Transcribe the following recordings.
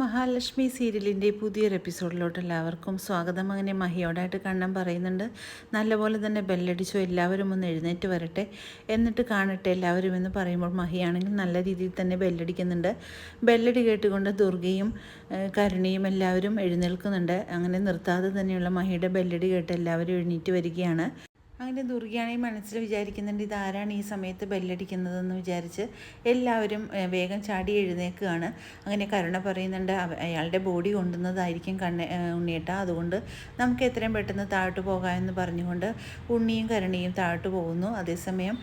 മഹാലക്ഷ്മി സീരിയലിന്റെ പുതിയൊരു എപ്പിസോഡിലോട്ട് എല്ലാവർക്കും സ്വാഗതം. അങ്ങനെ മഹിയോടായിട്ട് കണ്ണൻ പറയുന്നുണ്ട്. നല്ലപോലെ തന്നെ ബെല്ലടിച്ചോ എല്ലാവരും ഒന്ന് എഴുന്നേറ്റ് വരട്ടെ എന്നിട്ട് കാണട്ടെ എല്ലാവരും എന്ന് പറയുമ്പോൾ മഹിയാണെങ്കിൽ നല്ല രീതിയിൽ തന്നെ ബെല്ലടിക്കുന്നുണ്ട്. ബെല്ലടി കേട്ടുകൊണ്ട് ദുർഗയും കരുണിയും എല്ലാവരും എഴുന്നേൽക്കുന്നുണ്ട്. അങ്ങനെ നിർത്താതെ തന്നെയുള്ള മഹിയുടെ ബെല്ലടി കേട്ട് എല്ലാവരും എഴുന്നേറ്റ് വരികയാണ്. അങ്ങനെ ദുർഗയാണെങ്കിൽ മനസ്സിൽ വിചാരിക്കുന്നുണ്ട് ഇതാരാണ് ഈ സമയത്ത് ബെല്ലടിക്കുന്നതെന്ന് വിചാരിച്ച് എല്ലാവരും വേഗം ചാടി എഴുന്നേക്കുകയാണ്. അങ്ങനെ കരുണ പറയുന്നുണ്ട് അയാളുടെ ബോഡി കൊണ്ടുന്നതായിരിക്കും കണ്ണ ഉണ്ണിയേട്ട. അതുകൊണ്ട് നമുക്ക് എത്രയും പെട്ടെന്ന് താഴോട്ട് പോകാമെന്ന് പറഞ്ഞുകൊണ്ട് ഉണ്ണിയും കരുണയും താഴോട്ട് പോകുന്നു. അതേസമയം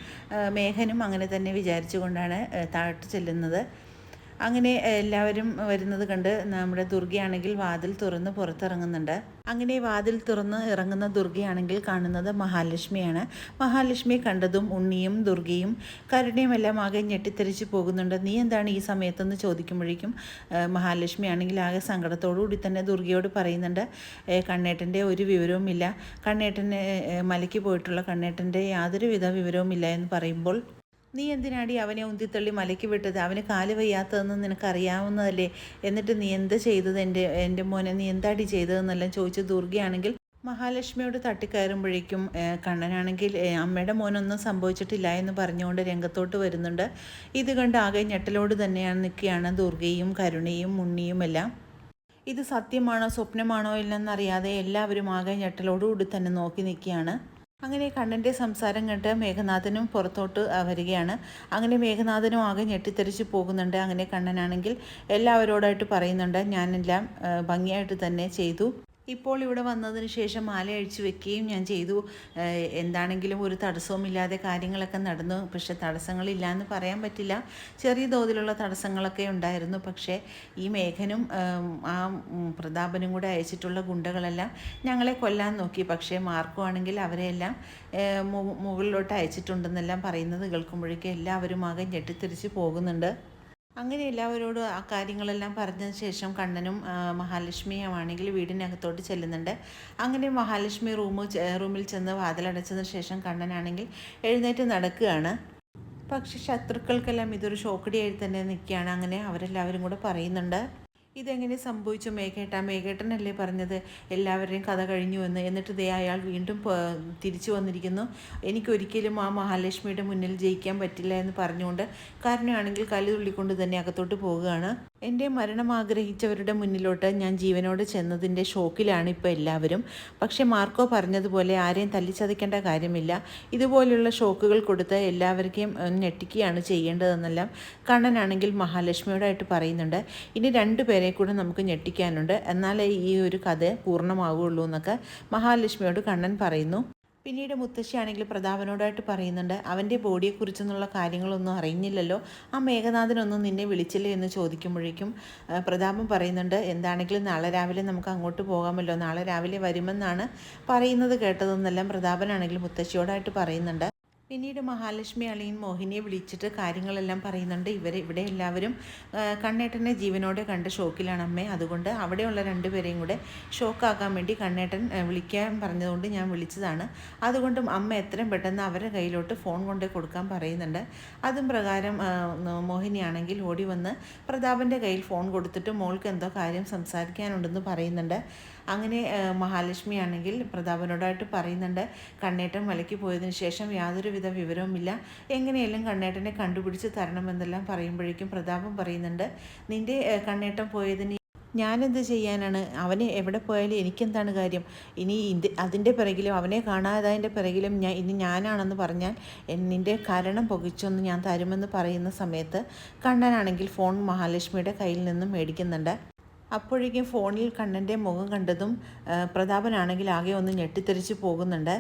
മേഘനും അങ്ങനെ തന്നെ വിചാരിച്ചുകൊണ്ടാണ് താഴോട്ട് ചെല്ലുന്നത്. അങ്ങനെ എല്ലാവരും വരുന്നത് കണ്ട് നമ്മുടെ ദുർഗയാണെങ്കിൽ വാതിൽ തുറന്ന് പുറത്തിറങ്ങുന്നുണ്ട്. അങ്ങനെ വാതിൽ തുറന്ന് ഇറങ്ങുന്ന ദുർഗയാണെങ്കിൽ കാണുന്നത് മഹാലക്ഷ്മിയാണ്. മഹാലക്ഷ്മിയെ കണ്ടതും ഉണ്ണിയും ദുർഗയും കരുണയുമെല്ലാം ആകെ ഞെട്ടിത്തെറിച്ച് പോകുന്നുണ്ട്. നീ എന്താണ് ഈ സമയത്തെന്ന് ചോദിക്കുമ്പോഴേക്കും? മഹാലക്ഷ്മി ആണെങ്കിൽ ആകെ സങ്കടത്തോടുകൂടി തന്നെ ദുർഗയോട് പറയുന്നുണ്ട്. "ഏ, കണ്ണേട്ടന്റെ ഒരു വിവരവുമില്ല കണ്ണേട്ടന് മലയ്ക്ക് പോയിട്ടുള്ള കണ്ണേട്ടന്റെ യാതൊരുവിധ വിവരവുമില്ല എന്ന് പറയുമ്പോൾ നീ എന്തിനാടി അവനെ ഉന്തിത്തള്ളി മലയ്ക്ക് വിട്ടത്? അവന് കാൽ വയ്യാത്തതെന്ന് നിനക്കറിയാവുന്നതല്ലേ? എന്നിട്ട് നീ എന്താ ചെയ്തത് എന്റെ എന്റെ മോനെ? നീ എന്താടി ചെയ്തതെന്നെല്ലാം ചോദിച്ച് ദുർഗയാണെങ്കിൽ മഹാലക്ഷ്മിയോട് തട്ടിക്കയറുമ്പോഴേക്കും കണ്ണനാണെങ്കിൽ അമ്മയുടെ മോനൊന്നും സംഭവിച്ചിട്ടില്ല എന്ന് പറഞ്ഞുകൊണ്ട് രംഗത്തോട്ട് വരുന്നുണ്ട്. ഇത് കണ്ട് ആകെ ഞെട്ടലോട് തന്നെയാണ് നിൽക്കുകയാണ് ദുർഗയും കരുണയും ഉണ്ണിയും എല്ലാം. ഇത് സത്യമാണോ സ്വപ്നമാണോ ഇല്ലെന്നറിയാതെ എല്ലാവരും ആകെ ഞെട്ടലോടുകൂടി തന്നെ നോക്കി നിൽക്കുകയാണ്. അങ്ങനെ കണ്ണന്റെ സംസാരം കേട്ട് മേഘനാഥനും പുറത്തോട്ട് വരികയാണ്. അങ്ങനെ മേഘനാഥനും ആകെ ഞെട്ടിത്തെറിച്ച് പോകുന്നുണ്ട്. അങ്ങനെ കണ്ണനാണെങ്കിൽ എല്ലാവരോടായിട്ട് പറയുന്നുണ്ട് ഞാനെല്ലാം ഭംഗിയായിട്ട് തന്നെ ചെയ്തു. ഇപ്പോൾ ഇവിടെ വന്നതിന് ശേഷം മാല അഴിച്ചു വെക്കുകയും ഞാൻ ചെയ്തു. എന്താണെങ്കിലും ഒരു തടസ്സവുമില്ലാതെ കാര്യങ്ങളൊക്കെ നടന്നു. പക്ഷെ തടസ്സങ്ങളില്ല എന്ന് പറയാൻ പറ്റില്ല. ചെറിയ തോതിലുള്ള തടസ്സങ്ങളൊക്കെ ഉണ്ടായിരുന്നു. പക്ഷേ ഈ മേഘനും ആ പ്രതാപനും കൂടെ അയച്ചിട്ടുള്ള ഗുണ്ടകളെല്ലാം ഞങ്ങളെ കൊല്ലാൻ നോക്കി. പക്ഷേ മാർക്കോ ആണെങ്കിൽ അവരെയെല്ലാം മുകളിലോട്ട് അയച്ചിട്ടുണ്ടെന്നെല്ലാം പറയുന്നത് കേൾക്കുമ്പോഴേക്കും എല്ലാവരും ആകെ ഞെട്ടിത്തിരിച്ച് പോകുന്നുണ്ട്. അങ്ങനെ എല്ലാവരോടും ആ കാര്യങ്ങളെല്ലാം പറഞ്ഞതിന് ശേഷം കണ്ണനും മഹാലക്ഷ്മിയുമാണെങ്കിൽ വീടിനകത്തോട്ട് ചെല്ലുന്നുണ്ട്. അങ്ങനെ മഹാലക്ഷ്മി റൂം റൂമിൽ ചെന്ന് വാതിലടച്ചതിന് ശേഷം കണ്ണനാണെങ്കിൽ എഴുന്നേറ്റ് നടക്കുകയാണ്. പക്ഷേ ശത്രുക്കൾക്കെല്ലാം ഇതൊരു ഷോക്കടിയായി തന്നെ നിൽക്കുകയാണ്. അങ്ങനെ അവരെല്ലാവരും കൂടെ പറയുന്നുണ്ട്. ഇതെങ്ങനെ സംഭവിച്ചു? മേഘേട്ട മേഘേട്ടനല്ലേ പറഞ്ഞത്? എല്ലാവരുടെയും കഥ കഴിഞ്ഞു എന്ന്. എന്നിട്ട് ദേ അയാൾ വീണ്ടും തിരിച്ചു വന്നിരിക്കുന്നു. എനിക്കൊരിക്കലും ആ മഹാലക്ഷ്മിയുടെ മുന്നിൽ ജയിക്കാൻ പറ്റില്ല എന്ന് പറഞ്ഞുകൊണ്ട് കാരണമാണെങ്കിൽ കല്ല് തുള്ളിക്കൊണ്ട് തന്നെ അകത്തോട്ട് പോവുകയാണ് എന്റെ മരണം ആഗ്രഹിച്ചവരുടെ മുന്നിലോട്ട് ഞാൻ ജീവനോട് ചെന്നതിന്റെ ഷോക്കിലാണ് ഇപ്പോൾ എല്ലാവരും. പക്ഷേ മാർക്കോ പറഞ്ഞതുപോലെ ആരെയും തല്ലിച്ചതയ്ക്കേണ്ട കാര്യമില്ല. ഇതുപോലുള്ള ഷോക്കുകൾ കൊടുത്ത് എല്ലാവർക്കും ഞെട്ടിക്കുകയാണ് ചെയ്യേണ്ടതെന്നെല്ലാം കണ്ണനാണെങ്കിൽ മഹാലക്ഷ്മിയോടായിട്ട് പറയുന്നുണ്ട്. ഇനി രണ്ടു പേരെ കൂടെ നമുക്ക് ഞെട്ടിക്കാനുണ്ട്. എന്നാലേ ഈ ഒരു കഥ പൂർണമാവുകയുള്ളൂ എന്നൊക്കെ മഹാലക്ഷ്മിയോട് കണ്ണൻ പറയുന്നു. പിന്നീട് മുത്തശ്ശിയാണെങ്കിൽ പ്രതാപനോടായിട്ട് പറയുന്നുണ്ട് അവന്റെ ബോഡിയെക്കുറിച്ചെന്നുള്ള കാര്യങ്ങളൊന്നും അറിയുന്നില്ലല്ലോ ആ മേഘനാഥനൊന്നും നിന്നെ വിളിച്ചില്ലേ? എന്ന് ചോദിക്കുമ്പോഴേക്കും പ്രതാപൻ പറയുന്നുണ്ട് എന്താണെങ്കിലും നാളെ രാവിലെ നമുക്ക് അങ്ങോട്ട് പോകാമല്ലോ. നാളെ രാവിലെ വരുമെന്നാണ് പറയുന്നത് കേട്ടതെന്നെല്ലാം പ്രതാപനാണെങ്കിൽ മുത്തശ്ശിയോടായിട്ട് പറയുന്നുണ്ട്. പിന്നീട് മഹാലക്ഷ്മി അളിയൻ മോഹിനിയെ വിളിച്ചിട്ട് കാര്യങ്ങളെല്ലാം പറയുന്നുണ്ട്. ഇവർ ഇവിടെ എല്ലാവരും കണ്ണേട്ടനെ ജീവനോടെ കണ്ട് ഷോക്കിലാണ് അമ്മേ. അതുകൊണ്ട് അവിടെയുള്ള രണ്ടുപേരെയും കൂടെ ഷോക്കാക്കാൻ വേണ്ടി കണ്ണേട്ടൻ വിളിക്കാൻ പറഞ്ഞതുകൊണ്ട് ഞാൻ വിളിച്ചതാണ്. അതുകൊണ്ടും അമ്മ എത്രയും പെട്ടെന്ന് അവരുടെ കയ്യിലോട്ട് ഫോൺ കൊണ്ടേ കൊടുക്കാൻ പറയുന്നുണ്ട്. അതും പ്രകാരം മോഹിനിയാണെങ്കിൽ ഓടി വന്ന് പ്രതാപന്റെ കയ്യിൽ ഫോൺ കൊടുത്തിട്ട് മോൾക്ക് എന്തോ കാര്യം സംസാരിക്കാനുണ്ടെന്ന് പറയുന്നുണ്ട്. അങ്ങനെ മഹാലക്ഷ്മി ആണെങ്കിൽ പ്രതാപനോടായിട്ട് പറയുന്നുണ്ട് കണ്ണേട്ടൻ മലയ്ക്ക് പോയതിന് ശേഷം യാതൊരുവിധ വിവരവുമില്ല. എങ്ങനെയെല്ലാം കണ്ണേട്ടനെ കണ്ടുപിടിച്ച് തരണമെന്നെല്ലാം പറയുമ്പോഴേക്കും പ്രതാപം പറയുന്നുണ്ട് നിന്റെ കണ്ണേട്ടം കണ്ണേട്ടൻ പോയതിന് ഞാനെന്ത് ചെയ്യാനാണ്? അവനെ എവിടെ പോയാലും എനിക്കെന്താണ് കാര്യം? ഇനി ഇത് അതിന്റെ പിറകിലും അവനെ കാണാതായതിന്റെ പിറകിലും ഞാൻ ഇനി ഞാനാണെന്ന് പറഞ്ഞാൽ എന്നിന്റെ നിന്റെ കാരണം പൊകിച്ചൊന്ന് ഞാൻ തരുമെന്ന് പറയുന്ന സമയത്ത് കണ്ണനാണെങ്കിൽ ഫോൺ മഹാലക്ഷ്മിയുടെ കയ്യിൽ നിന്നും മേടിക്കുന്നുണ്ട്. അപ്പോഴേക്കും ഫോണിൽ കണ്ണന്റെ മുഖം കണ്ടതും പ്രതാപനാണെങ്കിൽ ആകെ ഒന്ന് ഞെട്ടിത്തെറിച്ച് പോകുന്നുണ്ട്.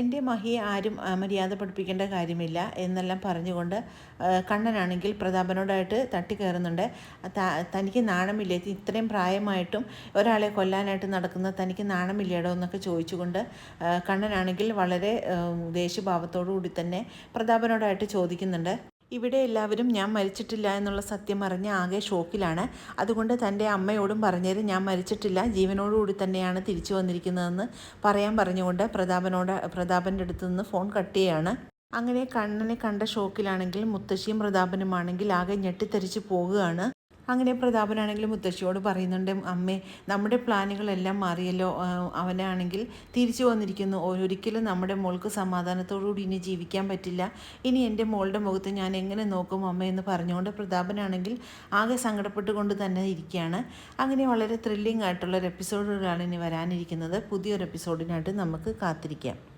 എന്റെ മഹിയെ ആരും മര്യാദ പഠിപ്പിക്കേണ്ട കാര്യമില്ല എന്നെല്ലാം പറഞ്ഞുകൊണ്ട് കണ്ണനാണെങ്കിൽ പ്രതാപനോടായിട്ട് തട്ടിക്കയറുന്നുണ്ട്. തനിക്ക് നാണമില്ല? ഇത്രയും പ്രായമായിട്ടും ഒരാളെ കൊല്ലാനായിട്ട് നടക്കുന്ന തനിക്ക് നാണമില്ലേടോ? എന്നൊക്കെ ചോദിച്ചുകൊണ്ട് കണ്ണനാണെങ്കിൽ വളരെ ദേഷ്യഭാവത്തോടു കൂടി തന്നെ പ്രതാപനോടായിട്ട് ചോദിക്കുന്നുണ്ട്. ഇവിടെ എല്ലാവരും ഞാൻ മരിച്ചിട്ടില്ല എന്നുള്ള സത്യം അറിഞ്ഞ് ആകെ ഷോക്കിലാണ്. അതുകൊണ്ട് തന്റെ അമ്മയോടും പറഞ്ഞത് ഞാൻ മരിച്ചിട്ടില്ല ജീവനോടുകൂടി തന്നെയാണ് തിരിച്ചു വന്നിരിക്കുന്നതെന്ന് പറയാൻ പറഞ്ഞുകൊണ്ട് പ്രതാപനോട് പ്രതാപന്റെ അടുത്ത് നിന്ന് ഫോൺ കട്ട് ചെയ്യാണ്. അങ്ങനെ കണ്ണനെ കണ്ട ഷോക്കിലാണെങ്കിൽ മുത്തശ്ശിയും പ്രതാപനുമാണെങ്കിൽ ആകെ ഞെട്ടിത്തെറിച്ച് പോകുകയാണ് അങ്ങനെ പ്രതാപനാണെങ്കിൽ മുത്തശ്ശിയോട് പറയുന്നുണ്ട് അമ്മേ നമ്മുടെ പ്ലാനുകളെല്ലാം മാറിയല്ലോ. അവനാണെങ്കിൽ തിരിച്ചു വന്നിരിക്കുന്നു. ഒരിക്കലും നമ്മുടെ മോൾക്ക് സമാധാനത്തോടുകൂടി ഇനി ജീവിക്കാൻ പറ്റില്ല. ഇനി എന്റെ മോളുടെ മുഖത്ത് ഞാൻ എങ്ങനെ നോക്കും അമ്മ? എന്ന് പറഞ്ഞുകൊണ്ട് പ്രതാപനാണെങ്കിൽ ആകെ സങ്കടപ്പെട്ടുകൊണ്ട് തന്നെ ഇരിക്കുകയാണ്. അങ്ങനെ വളരെ ത്രില്ലിംഗ് ആയിട്ടുള്ള ഒരു എപ്പിസോഡുകളാണ് ഇനി വരാനിരിക്കുന്നത്. പുതിയൊരു എപ്പിസോഡിനായിട്ട് നമുക്ക് കാത്തിരിക്കാം.